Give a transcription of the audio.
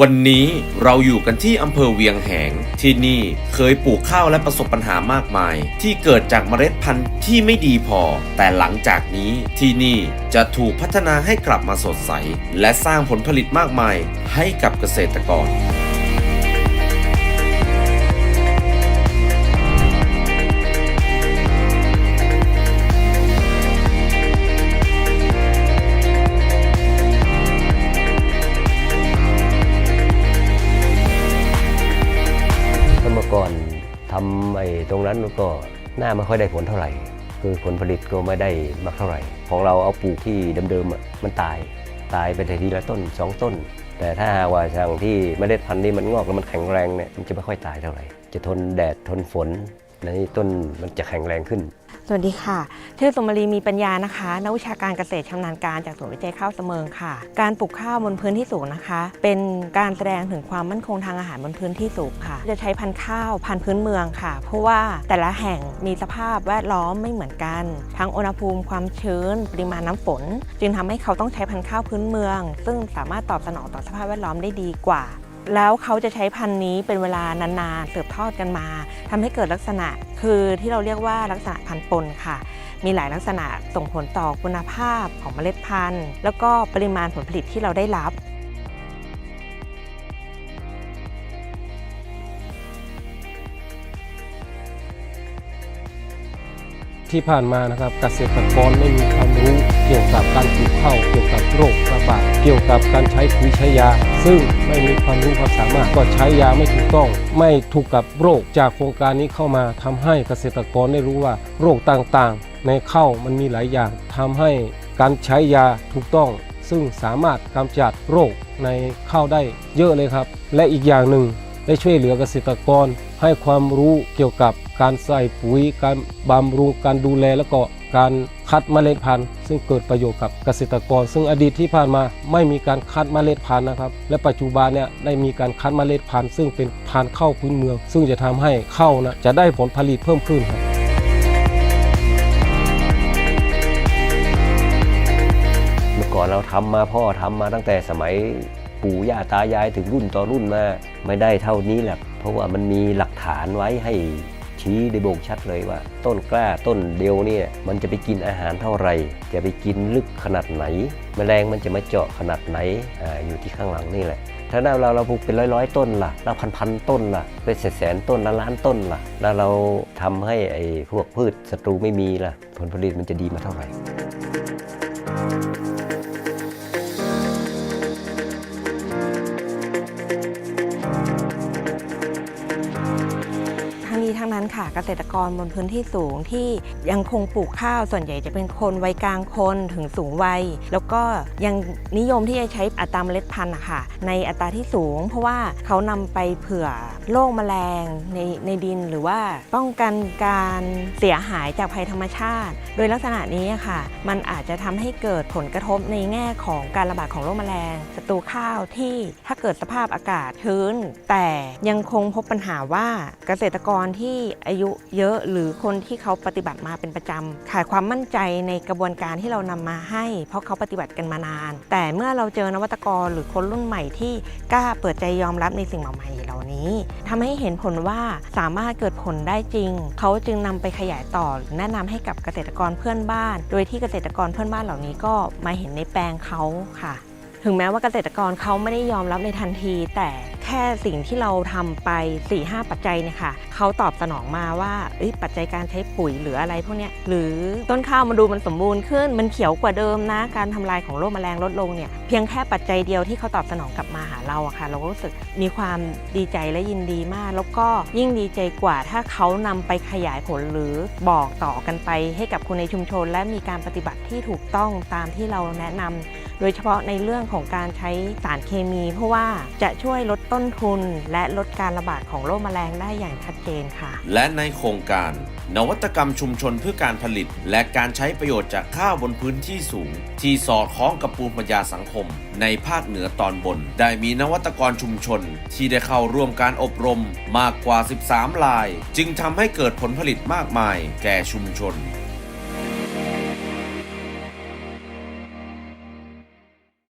วันนี้เราอยู่กันที่อำเภอเวียงแหง ที่นี่เคยปลูกข้าวและประสบปัญหามากมาย ที่เกิดจากเมล็ดพันธุ์ที่ไม่ดีพอ แต่หลังจากนี้ที่นี่จะถูกพัฒนาให้กลับมาสดใส และสร้างผลผลิตมากมายให้กับเกษตรกรำไอ้ตรงนั้นก็น่าไม่ค่อยได้ผลเท่าไหร่ คือผลผลิตก็ไม่ได้มากเท่าไหร่ ของเราเอาปลูกที่เดิมๆมันตาย ตายไปแต่ทีละต้นสองต้น แต่ถ้าหากว่าทางที่เมล็ดพันธุ์นี้มันงอกแล้วมันแข็งแรงเนี่ยมันจะไม่ค่อยตายเท่าไหร่ จะทนแดดทนฝนในต้นมันจะแข็งแรงขึ้น สวัสดีค่ะ ชื่อสมรีมีปัญญานะคะ นักวิชาการเกษตรชำนาญการจากศูนย์วิจัยข้าวเสมิงค่ะ การปลูกข้าวบนพื้นที่สูงนะคะ เป็นการแสดงถึงความมั่นคงทางอาหารบนพื้นที่สูงค่ะ จะใช้พันธุ์ข้าวพันธุ์พื้นเมืองค่ะ เพราะว่าแต่ละแห่งมีสภาพแวดล้อมไม่เหมือนกัน ทั้งอุณหภูมิความชื้น ปริมาณน้ำฝน จึงทำให้เขาต้องใช้พันธุ์ข้าวพื้นเมือง ซึ่งสามารถตอบสนองต่อสภาพแวดล้อมได้ดีกว่า แล้วเขาจะใช้พันธุ์นี้เป็นเวลานานๆสืบทอดกันมาทำให้เกิดลักษณะคือที่เราเรียกว่าลักษณะพันธุ์ปนค่ะ มีหลายลักษณะส่งผลต่อคุณภาพของเมล็ดพันธุ์ แล้วก็ปริมาณผลผลิตที่เราได้รับที่ผ่านมานะครับเกษตรกรไม่มีความรู้เกี่ยวกับการปลูกข้าวเกี่ยวกับโรคระบาด กี่ยวกับการใช้ปุ๋ยใช้ยา ซึ่งไม่มีความรู้ความสามารถก็ใช้ยาไม่ถูกต้อง ไม่ถูกกับโรคจากโครงการนี้เข้ามาทำให้เกษตรกรได้รู้ว่าโรคต่างๆ ในข้าวมันมีหลายอย่างทำให้การใช้ยาถูกต้อง ซึ่งสามารถกำจัดโรคในข้าวได้เยอะเลยครับ และอีกอย่างหนึ่งได้ช่วยเหลือเกษตรกรให้ความรู้เกี่ยวกับการใส่ปุ๋ย การบำรุง การดูแล แล้วก็ การคัดเมล็ดพันธุ์ซึ่งเกิดประโยชน์กับเกษตรกร ซึ่งอดีตที่ผ่านมาไม่มีการคัดเมล็ดพันธุ์นะครับ และปัจจุบันเนี่ยได้มีการคัดเมล็ดพันธุ์ซึ่งเป็นพันธุ์ข้าวพื้นเมือง ซึ่งจะทำให้ข้าวนะจะได้ผลผลิตเพิ่มขึ้นครับเมื่อก่อนเราทำมาพ่อทำมาตั้งแต่สมัยปู่ย่าตายายถึงรุ่นต่อรุ่นมาไม่ได้เท่านี้แหละเพราะว่ามันมีหลักฐานไว้ให้ ชี้ได้บ่งชัดเลยว่า ต้นกล้าต้นเดียวเนี่ยมันจะไปกินอาหารเท่าไหร่ จะไปกินลึกขนาดไหน แมลงมันจะมาเจาะขนาดไหนออยู่ที่ข้างหลังนี่แหละ ถ้าเราเราปลูกเป็นร้อยร้อยๆต้นล่ะแล้วพันพันต้นล่ะเป็นแสนแสนต้นละล้านต้นล่ะ แล้วเราทำให้ไอ้พวกพืชศัตรูไม่มีล่ะผลผลิตมันจะดีมาเท่าไหร่ เกษตรกรบนพื้นที่สูงที่ยังคงปลูกข้าวส่วนใหญ่จะเป็นคนวัยกลางคนถึงสูงวัย แล้วก็ยังนิยมที่จะใช้อัตราเมล็ดพันธุ์อะค่ะในอัตราที่สูง เพราะว่าเขานำไปเผื่อโรคแมลงในในดินหรือว่าป้องกันการเสียหายจากภัยธรรมชาติ โดยลักษณะนี้อะค่ะ มันอาจจะทำให้เกิดผลกระทบในแง่ของการระบาดของโรคแมลงศัตรูข้าวที่ถ้าเกิดสภาพอากาศชื้น แต่ยังคงพบปัญหาว่าเกษตรกรที่อายุเยอะหรือคนที่เขาปฏิบัติมาเป็นประจำขาดความมั่นใจในกระบวนการที่เรานำมาให้ เพราะเขาปฏิบัติกันมานาน แต่เมื่อเราเจอนวัตกรหรือคนรุ่นใหม่ที่กล้าเปิดใจยอมรับในสิ่งใหม่ๆเหล่านี้ทำให้เห็นผลว่าสามารถเกิดผลได้จริง เขาจึงนำไปขยายต่อหรือแนะนำให้กับเกษตรกรเพื่อนบ้าน โดยที่เกษตรกรเพื่อนบ้านเหล่านี้ก็มาเห็นในแปลงเขาค่ะ ถึงแม้ว่าเกษตรกรเขาไม่ได้ยอมรับในทันที แต่แค่สิ่งที่เราทำไป 4-5ปัจจัยเนี่ยค่ะเขาตอบสนองมาว่าปัจจัยการใช้ปุ๋ยหรืออะไรพวกนี้หรือต้นข้าวมันดูมันสมบูรณ์ขึ้น มันเขียวกว่าเดิมนะ การทำลายของโรคแมลงลดลงเนี่ยเพียงแค่ปัจจัยเดียวที่เขาตอบสนองกลับมาหาเราอะค่ะ เราก็รู้สึกมีความดีใจและยินดีมาก แล้วก็ยิ่งดีใจกว่าถ้าเขานำไปขยายผลหรือบอกต่อกันไป ให้กับคนในชุมชน และมีการปฏิบัติที่ถูกต้องตามที่เราแนะนำ โดยเฉพาะในเรื่องของการใช้สารเคมี เพราะว่าจะช่วยลดต้นทุน และลดการระบาดของโรคแมลงได้อย่างชัดเจนค่ะ และในโครงการ นวัตกรรมชุมชนเพื่อการผลิต และการใช้ประโยชน์จากข้าวบนพื้นที่สูง ที่สอดคล้องกับภูมิปัญญาสังคม ในภาคเหนือตอนบน ได้มีนวัตกรชุมชน ที่ได้เข้าร่วมการอบรมมากกว่า 13 ลาย จึงทำให้เกิดผลผลิตมากมาย แก่ชุมชน